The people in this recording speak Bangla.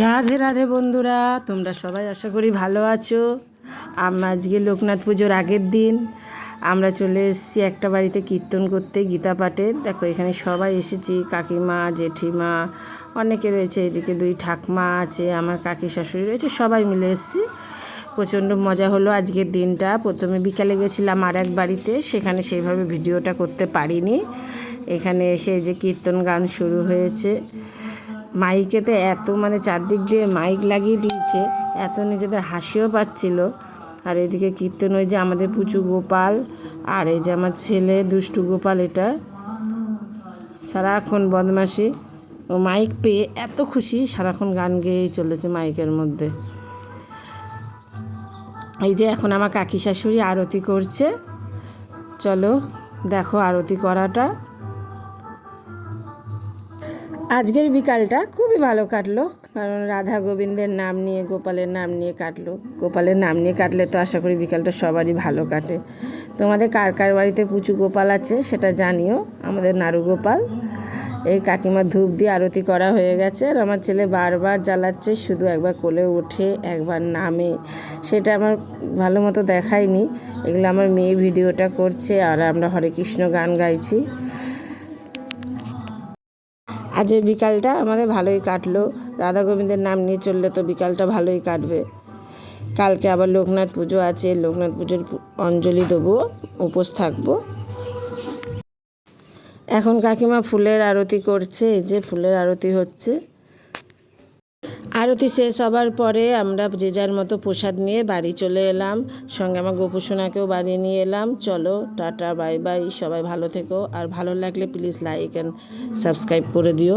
রাধে রাধে বন্ধুরা, তোমরা সবাই আশা করি ভালো আছো। আজকে লোকনাথ পুজোর আগের দিন। আমরা চলে এসেছি একটা বাড়িতে কীর্তন করতে, গীতা পাঠের দেখো, এখানে সবাই এসেছি, কাকিমা, জেঠিমা, অনেকে রয়েছে, এদিকে দুই ঠাকমা আছে, আমার কাকি শাশুড়ি রয়েছে, সবাই মিলে এসেছি। প্রচণ্ড মজা হলো আজকের দিনটা। প্রথমে বিকালে গেছিলাম আর এক বাড়িতে, সেখানে সেইভাবে ভিডিওটা করতে পারিনি। এখানে এসে যে কীর্তন গান শুরু হয়েছে। মাইকেতে এত মানে চারদিক দিয়ে মাইক লাগিয়ে দিয়েছে, এত নিজেদের হাসিও পাচ্ছিল। আর এদিকে কীর্তন, ওই যে আমাদের পুচু গোপাল, আর এই যে আমার ছেলে দুষ্টু গোপাল, এটা সারাক্ষণ বদমাসি ও মাইক পেয়ে এত খুশি, সারাক্ষণ গান গেয়েই চলেছে মাইকের মধ্যে। এই যে এখন আমার কাকি শাশুড়ি আরতি করছে। চলো দেখো আরতি করাটা। আজকের বিকালটা খুবই ভালো কাটলো, কারণ রাধা গোবিন্দের নাম নিয়ে, গোপালের নাম নিয়ে কাটলো। গোপালের নাম নিয়ে কাটলে তো আশা করি বিকালটা সবারই ভালো কাটে। তোমাদের কার কার বাড়িতে পুচু গোপাল আছে সেটা জানিও। আমাদের নাড়ু গোপাল, এই কাকিমার ধূপ দিয়ে আরতি করা হয়ে গেছে আর আমার ছেলে বারবার জ্বালাচ্ছে, শুধু একবার কোলে ওঠে, একবার নামে। সেটা আমার ভালো মতো দেখায়নি। এগুলো আমার মেয়ে ভিডিওটা করছে আর আমরা হরে কৃষ্ণ গান গাইছি। আজের বিকালটা আমাদের ভালোই কাটলো। রাধা গোবিন্দের নাম নিয়ে চললে তো বিকালটা ভালোই কাটবে। কালকে আবার লোকনাথ পুজো আছে, লোকনাথ পুজোর অঞ্জলি দেবো, উপোস থাকব। এখন কাকিমা ফুলের আরতি করছে, এই যে ফুলের আরতি হচ্ছে। আরতি শেষ হবার পরে আমরা যে যার মতো প্রসাদ নিয়ে বাড়ি চলে এলাম। সঙ্গে আমার গোপুসোনাকেও বাড়ি নিয়ে এলাম। চলো, টাটা, বাই বাই, সবাই ভালো থেকো। আর ভালো লাগলে প্লিজ লাইক অ্যান্ড সাবস্ক্রাইব করে দিও।